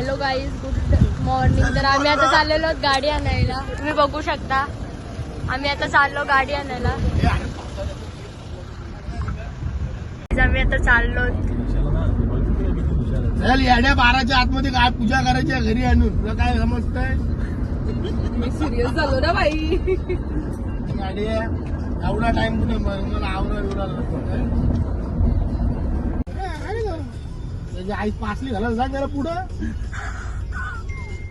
Hello guys good morning. तर आम्ही आता चाललेलो गाडी आणायला. तुम्ही बघू शकता. आम्ही आता चाललो गाडी आणायला. आम्ही आता चाललो चल येड्या बाराच्या आतमध्ये काय पूजा करायची आहे घरी आणून? तुला काय समजतंय? मी सिरियस झालो ना बाई. येड्या एवढा टाइम कुठे मला आवरा बिवरा त्याची आई पासली झाला सांग जरा पुढं.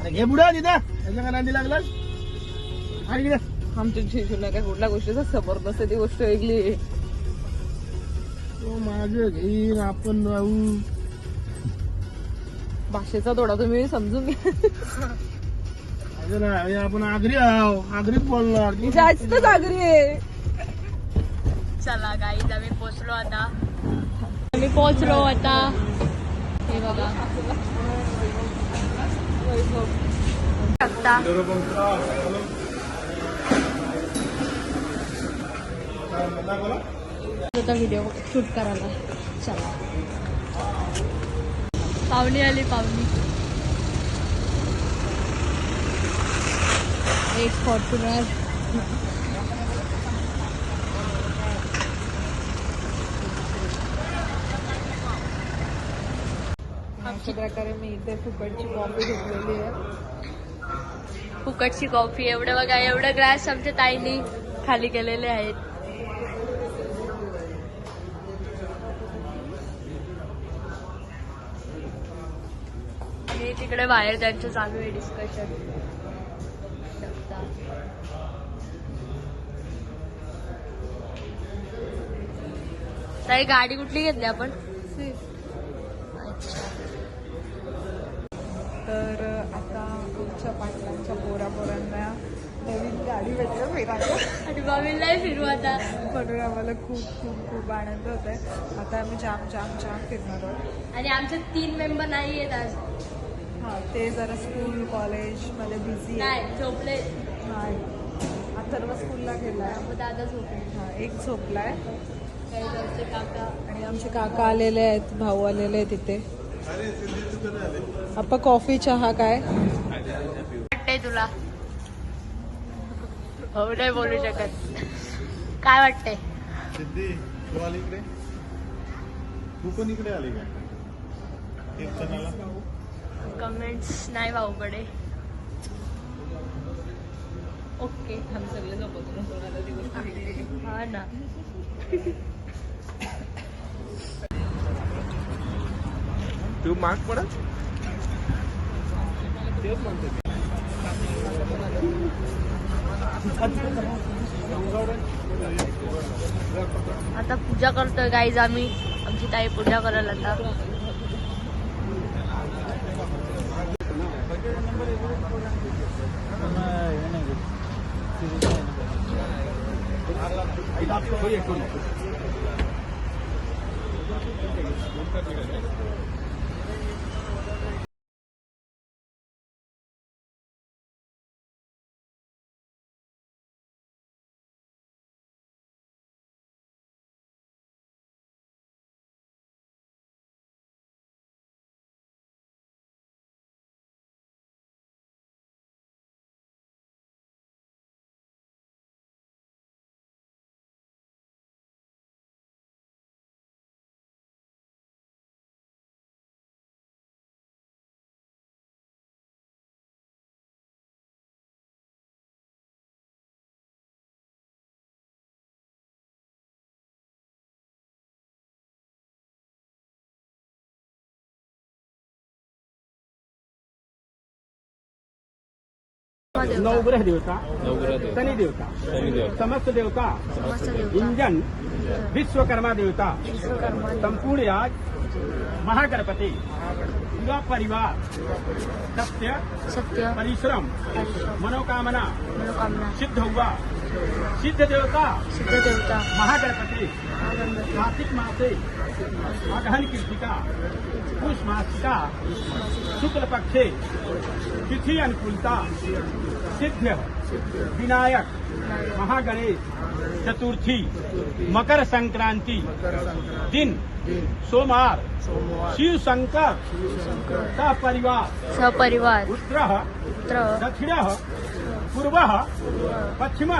अरे घे पुढं तिथं त्याच्या का नांदी लागलं आणि इकडे. आमच्या शिशूला काय कुठल्या गोष्टीचा समोर नसते ती गोष्ट. तो माझं घेईन आपण राहू. भाषेचा थोडा तुम्ही समजून घ्या. नाही, आपण आगरी आहो आगरीत बोलणार. मी जास्त सागरी आहे. चला गाईज आम्ही पोचलो आता. आम्ही पोचलो आता. व्हिडिओ शूट करायला चला पाहुणी आली पाहुणी एक फॉर्च्युनर अशा प्रकारे मी इथे फुकटची कॉफी घेतलेली आहे. फुकटची कॉफी एवढं बघा एवढं ग्लास आमच्या ताईने खाली केलेले आहेत. तिकडे बाहेर त्यांचं चालू आहे डिस्कशन ताई गाडी कुठली घेतली आपण? तर आता आमच्या पाटलांच्या पोरा पोरांना नवीन गाडी भेटलं फिरायला आणि बाबीलाही फिरू आता. म्हणून आम्हाला खूप खूप खूप आनंद होत आहे आता आम्ही जाम जाम जाम फिरणार आहोत. आणि आमचे तीन मेंबर नाही आहेत आज. हां ते जरा स्कूल कॉलेजमध्ये बिझी आहे झोपले नाही अथर्व स्कूलला गेलाय. मग दादा झोपले. हा एक झोपलाय. काही घरचे काका. आणि आमचे काका आलेले आहेत भाऊ आलेले आहेत इथे. आपण कॉफी चहा काय? वाटतंय तुला? हो नाही बोलू शकत. काय वाटतंय? सिद्धी तू आली इकडे? तू पण इकडे आली का? एक जणाला? कमेंट्स नाही भाऊकडे ओके आम्ही सगळे झोपतो हा ना. तू माग पडत? आता पूजा करतोय गाईज आम्ही. आमची ताई पूजा करायला आता. नवग्रह देवता शनि देवता समस्त देवता इंजन विश्वकर्मा देवता संपूर्ण आज महागणपति युवा परिवार सत्य सत्य परिश्रम परिश्रम, मनोकामना मनोकामना सिद्ध हुआ सिद्ध देवता सिद्ध देवता महागणपति। कार्तिक मासे। अगहन कीर्तिका। पुष मासिका। शुक्ल पक्षे। तिथि अनुकूलता। सिद्ध विनायक। महागणेश। चतुर्थी। मकर संक्रांति। दिन। सोमवार। शिव शंकर सपरिवार। सपरिवार। उत्तर पुत्र दक्षिण। पूर्व पश्चिम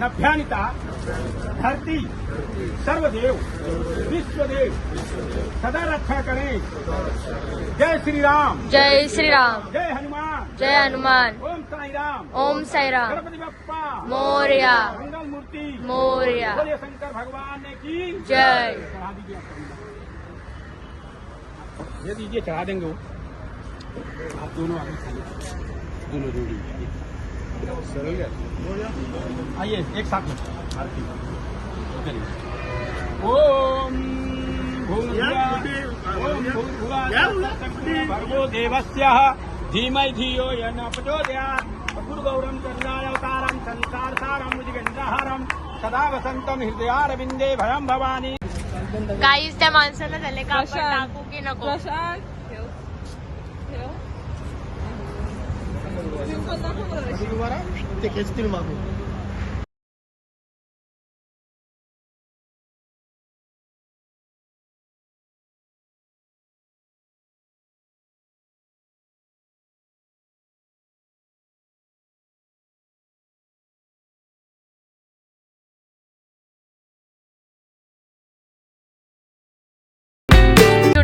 नभ्यानिता धरती सर्वदेव विश्वदेव सदा रक्षा करें जय श्री राम जय श्रीराम। जय हनुमान। जय हनुमान। ओम साई राम ओम साईराम। गणपति बप्पा। मोरया। मंगल मूर्ति। मोरया। बोलिए शंकर भगवान ने की जय। चढ़ा दीजिए। ये दीजिए चढ़ा देंगे वो। आप दोनों आगे दोनों जोड़ी। आइए एक साथ में। ओम भर्गो देवस्य। धीमहि धियो य न प्रचोदयात् गुरुगौरं करुणावतारं संसार सारं मुजगन्धहारं। सदा वसन्तं हृदयारविन्दे भयं भवानी। काहीच त्या माणसाला झाले का टाकू की नको? ते खेचतील मागून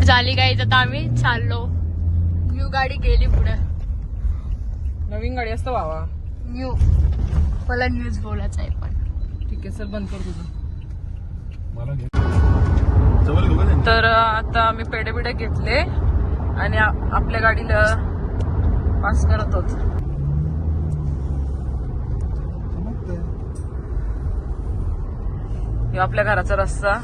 झाली गाईज आता आम्ही चाललो. यू गाडी गेली पुढे. नवीन गाडी असतं बाबा. न्यू मला न्यूज बोलायचं आहे पण. ठीक आहे सर बंद कर तुझं? तर आता आम्ही पेढे बिडे घेतले आणि आपल्या गाडीला पास करत होत. हे आपल्या घराचा रस्ता.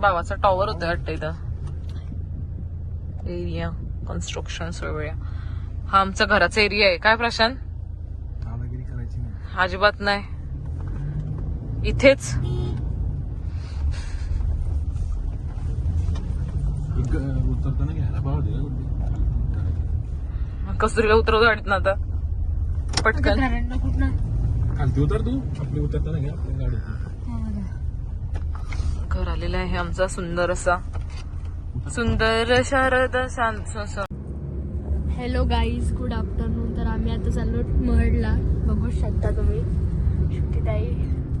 बाबाचा टॉवर होतं वाटतं इथं. एरिया कन्स्ट्रक्शन वगैरे हा आमचा घराचा एरिया आहे. काय प्रशांत? दादागिरी करायची नाही. अजिबात नाही. इथेच? एक अं, उतरताना घ्यायला पाहिजे का कुठे? कस्तुरीला उतरवतो गाडीत ना आता. पटकन. खालती उतर तू. आपली उतरताना घ्या आपल्या गाडीत घर आलेलं आहे आमचा सुंदर असा. सुंदर Sharad hello guys good afternoon तर आम्ही आता चाललो महडला बघू शकता तुम्ही.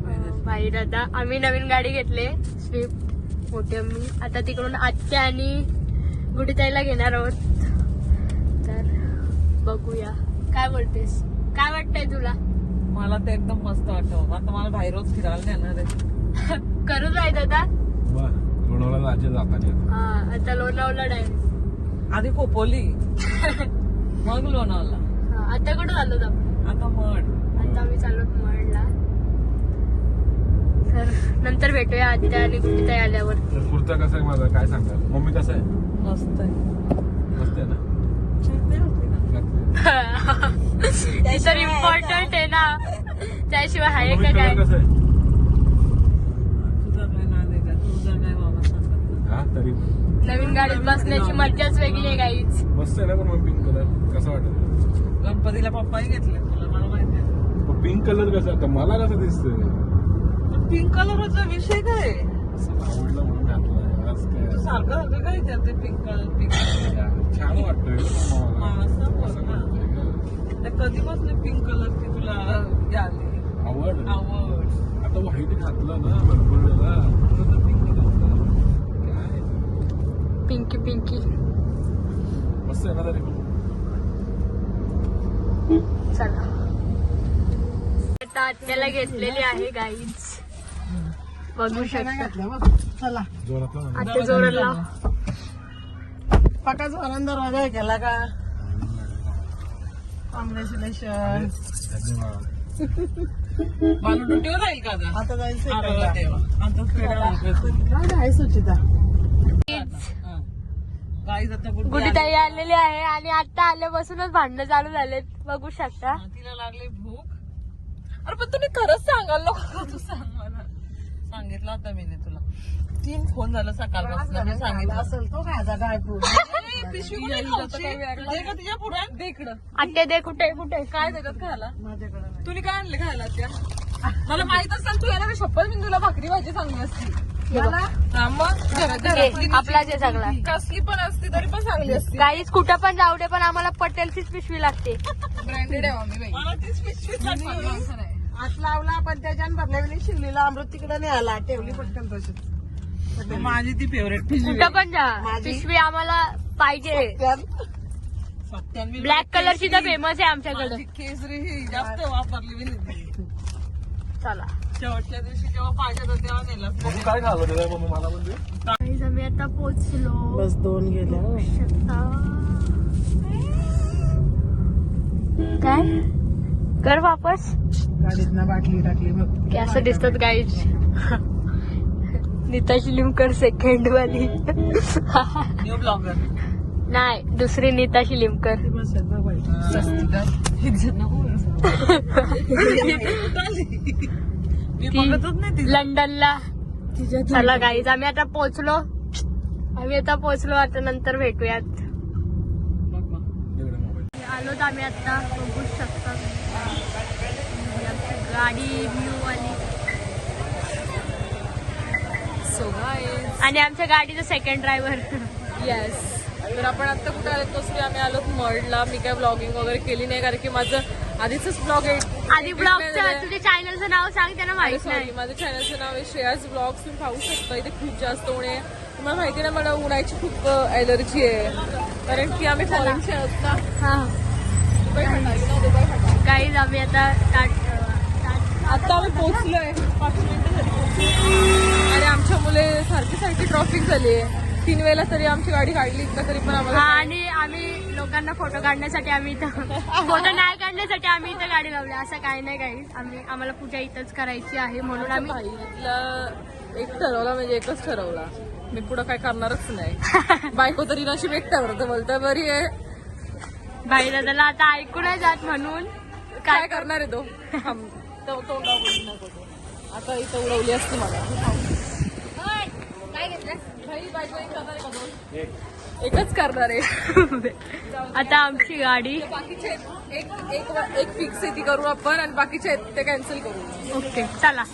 अं, बाई दादा आम्ही नवीन गाडी घेतले. स्विफ्ट मोठी आम्ही. आता तिकडून आत्या आणि गुडीताईला घेणार आहोत. तर बघूया. काय बोलतेस? काय वाटतंय तुला? मला ते एकदम मस्त वाटतं आता मला बाहेरच फिरायला नेणार आहे. करू जाय दादा. लोणावळा राज्य जाताना हा आता लोणावला डायरेक्ट आधी खोपोली. मग लोणावला आता कुठं चाललो आपण? आता मड. आता आम्ही चाललो महडला तर नंतर भेटूया आत्या आणि गुडीताई आल्यावर. तर कुर्ता कसा आहे माझा? काय सांगाल? मम्मी कसं आहे? मस्त आहे. मस्त आहे ना? तर इम्पॉर्टंट आहे ना. त्याशिवाय आहे मम्मी का काय? कसं आहे तुझा काय नाद आहे का तुझा काय बाबा सांगत हा तरी. नवीन गाडीत बसण्याची मज्जाच वेगळी आहे काहीच मस्त आहे ना पण मग पिंक कलर कसं वाटत गणपतीला पप्पाही घेतले. तुला मला माहिती आहे. पिंक कलर कसं? आता मला कसं दिसतंय? पिंक कलरचा विषय काय असं आवडलं म्हणून घातलं आज काय? तू सारखं सारखं काय ते पिंक कलर पिंक छान वाटतंय ना मला. असं. वाटतंय का? कधीपासून पिंक कलरची तुला हे आली आवड. आवड. आता व्हाईट घातलं ना भरपूर वेळा आता पिंक घातलं काय पिंकी पिंकी मस्त आहे ना चला. आता आत्याला घेतलेली आहे गाईच बघू शकता. चला. आत्या जोराला. पकाचा आनंद राजा केला का? कॉंग्रॅच्युलेशन राहील का आता? आता जायचं. आता. आहे सुचिता. हा. गुडीताई आलेली आहे आणि आता आल्यापासूनच भांडणं चालू झालेत. बघू शकता. तिला लागली भूक. अरे पण तुम्ही खरंच सांगाल नको तू सांग मला. सांगितलं आता मी तुला. तीन फोन झालं सकाळपासून मी सांगितलं. असेल तो तिच्या पुढे. दे इकडं. आत्या दे कुठे कुठे? काय देतात खायला? तुम्ही काय आणले खायला त्या मला माहीत असेल तू येणार शपथ मी तुला भाकरी भाजी सांगली असती. मग आपला जे सगळा कसली पण असती तरी पण चांगली असती. गाईज कुठं पण जाऊ दे पण आम्हाला पटेलचीच पिशवी लागते. ब्रँडेड आहे हात लावला पण त्याच्यानं भरल्या वेळी शिल्लीला अमृत तिकडे नाही आला ठेवली पटकन तशीच. माझी ती फेवरेट पिशवी कुठं पण जा. पिशवी आम्हाला पाहिजे. ब्लॅक कलरची तर फेमस आहे आमच्याकडे. केसरी ही जास्त वापरली चला. शेवटच्या दिवशी जेव्हा पाहिजे होतं तेव्हा नेलं काय खावं तुला मम्मी? मला म्हणजे आम्ही आता पोचलो. बस दोन गेल्या. काय? कर वापस. गाडीत ना बाटली टाकली बघ. की असं दिसतात गाईज नीता शिलिमकर सेकंड वाली न्यू ब्लॉगर नाही दुसरी नीता शिलिमकर बसत ती लंडनला. चला गाईज आम्ही आता पोहोचलो. आम्ही आता पोहोचलो आता नंतर भेटूयात. बघ बघ आलोत आम्ही आता बघू शकता. गाडी न्यू आली आणि आमच्या गाडीचा सेकंड ड्रायव्हर येस तर आपण आता कुठे आलो? तसं आम्ही आलो मर्डला मी काय ब्लॉगिंग वगैरे केली नाही कारण की माझं आधीच ब्लॉग आधी ब्लॉगचं तुझ्या चॅनलचं नाव सांग त्यांना माहीत नाही. माझ्या चॅनलचं नाव आहे श्रेयाज ब्लॉग्स तुम्ही पाहू शकता इथे खूप जास्त आहे. तुम्हाला माहिती ना मला उन्हाची खूप ॲलर्जी आहे. कारण की आम्ही फॉरेनचे आहोत ना. हा. Dubai Phata you know, Dubai Phata. Guys आम्ही आता आता आम्ही पोहोचलोय. पाच मिनिटं झाली. आणि आमच्या मुले सारखी सारखी ट्रॉफिक झाली आहे तीन वेळेला तरी आमची गाडी काढली इतका तरी पण हा आम्हाला आणि आम्ही लोकांना फोटो काढण्यासाठी आम्ही इथं फोटो नाही काढण्यासाठी आम्ही इथं गाडी लावली. असं काही नाही काही आम्ही आम्हाला पूजा इथंच करायची आहे म्हणून आम्ही भाईला एक ठरवला म्हणजे एकच ठरवला. मी पुढं काय करणारच नाही. बायको तरी नशीब एकट्यावर तर बोलतोय बरी आहे. भाई दादाला आता ऐकू नाही जात म्हणून काय करणार आहे तो? थांब. तो तोंडावर बोलू नको तो. आता इथं उडवली असती मला. काय घेतलं एकच करणार आहे. आता आमची गाडी. बाकीचे एक एक एक फिक्स आहे ती करू आपण आणि बाकीचे आहेत ते कॅन्सल करू. ओके चला.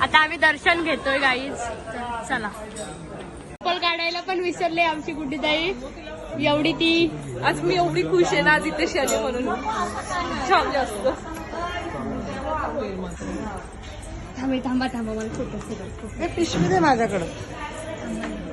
आता आम्ही दर्शन घेतोय गाईज चला. चप्पल काढायला पण विसरले आमची गुड्डी ताई एवढी ती आज मी एवढी खुश आहे ना आज इथे आली म्हणून. छान जास्त थांबे थांबा थांबा मला फोटो पिशवी दे माझ्याकडं.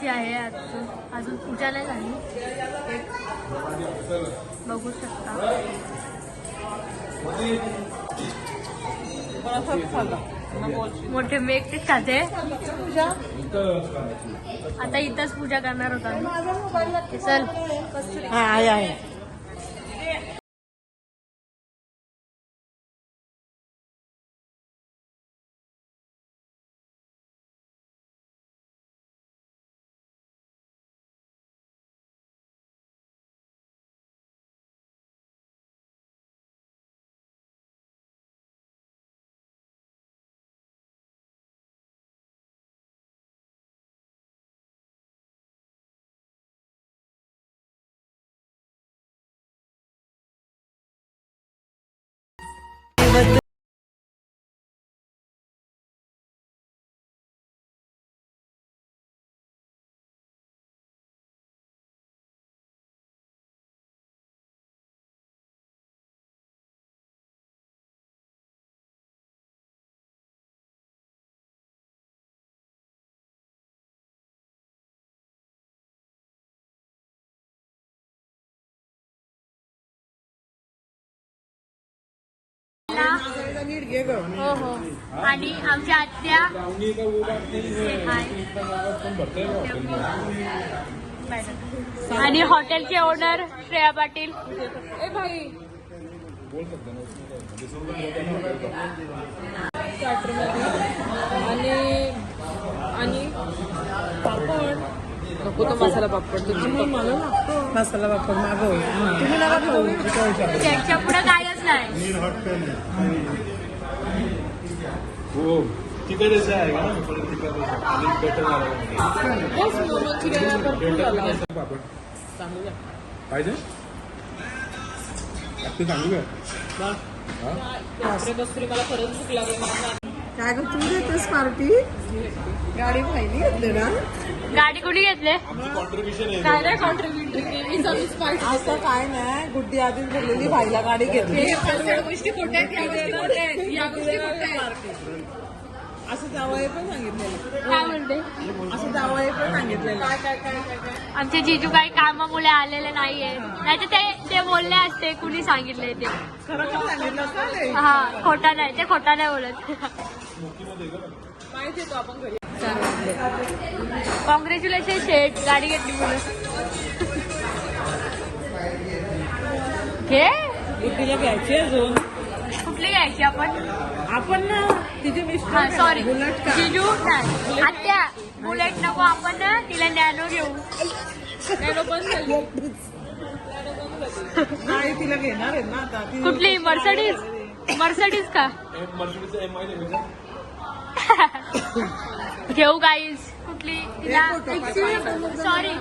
पूजा आहे अजून अजून पूजा नाही झाली बघू शकता. मोठे मी एकटेच खाते आता इथंच पूजा करणार होता चल. आहे. हो हो. आणि आमच्या आत्या. आणि हॉटेलचे ओनर श्रेया पाटील. ए भाई. आणि आणि पापड. नको तो मसाला पापड मसाला बापर मागव. तुम्ही नका खाऊ. त्यांच्या पुढे कायच नाही. हो. तिकडे आहे का. पाहिजे. सांगू का काय ग तू देतेस पार्टी गाडी पाहिली घेतली ना गाडी कुठे घेतले? काय नाही असं काय नाही गुड्डी आधीच बोललेली भाईला गाडी घेतली. गोष्टी आहेत, या गोष्टी असं पण सांगितलेलं. काय आमचे जिजू काही कामामुळे आलेले नाहीये. नाही तर ते ते बोलले असते कुणी सांगितले ते. खरं पण सांगितलं चालेल हा खोटा नाही ते खोटा नाही बोलत. माहिती आहे तो आपण घरी. कॉंग्रॅच्युलेशन शेठ गाडी घेतली म्हणून. घे गुड्डीला घ्यायची अजून. कुठली घ्यायची आपण? आपण ना तिचे हा मिस्टर सॉरी बुलेट का? जिजू नाही आत्या बुलेट नको आपण ना तिला नॅनो घेऊ. नॅनो पण झाली नाही तिला घेणार आहे ना आता. ती कुठली? मर्सडीज? मर्सडीज का? घेऊ गाईज कुठली? तिला सॉरी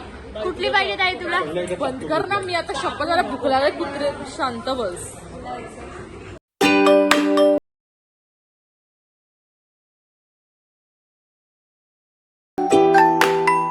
कुठली पाहिजे ताई तुला? बंद कर ना मी आता शपथ मला भूक लागली कुत्रे शांत बस.